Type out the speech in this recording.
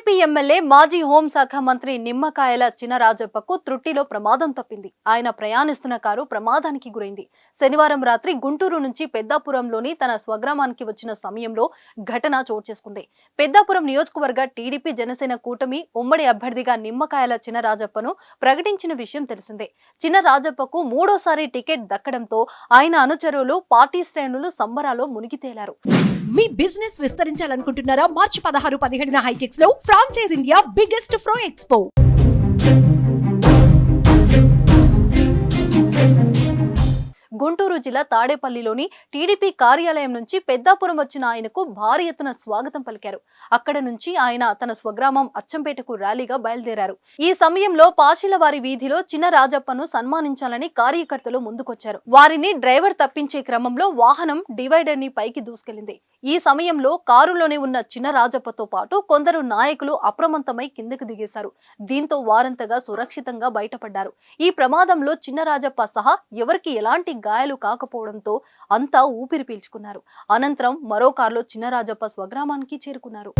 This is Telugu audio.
టీడీపీ ఎమ్మెల్యే మాజీ హోంశాఖ మంత్రి నిమ్మకాయల చినరాజప్పకు త్రుట్టిలో ప్రమాదం తప్పింది. ఆయన ప్రయాణిస్తున్న కారు ప్రమాదానికి గురైంది. శనివారం రాత్రి గుంటూరు నుంచి పెద్దాపురంలోని తన స్వగ్రామానికి వచ్చిన సమయంలో ఘటన చోటు చేసుకుంది. పెద్దాపురం నియోజకవర్గ టీడీపీ జనసేన కూటమి ఉమ్మడి అభ్యర్థిగా నిమ్మకాయల చినరాజప్పను ప్రకటించిన విషయం తెలిసిందే. చినరాజప్పకు మూడోసారి టికెట్ దక్కడంతో ఆయన అనుచరులు పార్టీ శ్రేణులు సంబరాలో మునిగి తేలారు. మీ బిజినెస్ విస్తరించాలనుకుంటున్నారా? మార్చి పదహారు పదిహేడున హైటెక్స్లో ఫ్రాంచైజ్ ఇండియా బిగ్గెస్ట్ ఫ్రో ఎక్స్పో గుంటూరు జిల్లా తాడేపల్లిలోని టీడీపీ కార్యాలయం నుంచి పెద్దాపురం వచ్చిన ఆయనకు భారీ ఎత్తున స్వాగతం పలికారు. అక్కడ నుంచి ఆయన తన స్వగ్రామం అచ్చంపేటకు ర్యాలీగా బయలుదేరారు. ఈ సమయంలో పాశిలవారి వీధిలో చిన్న రాజప్పను సన్మానించాలని కార్యకర్తలు ముందుకొచ్చారు. వారిని డ్రైవర్ తప్పించే క్రమంలో వాహనం డివైడర్ని పైకి దూసుకెళ్ళింది ఈ సమయంలో కారులోనే ఉన్న చిన్న రాజప్పతో పాటు కొందరు నాయకులు అప్రమత్తమై కిందకు దిగేశారు. దీంతో వారంతగా సురక్షితంగా బయటపడ్డారు. ఈ ప్రమాదంలో చిన్న రాజప్ప సహా ఎవరికి ఎలాంటి గాయాలు కాకపోవడంతో అంతా ఊపిరి పీల్చుకున్నారు. అనంతరం మరో కారులో చిన్నరాజప్ప స్వగ్రామానికి చేరుకున్నారు.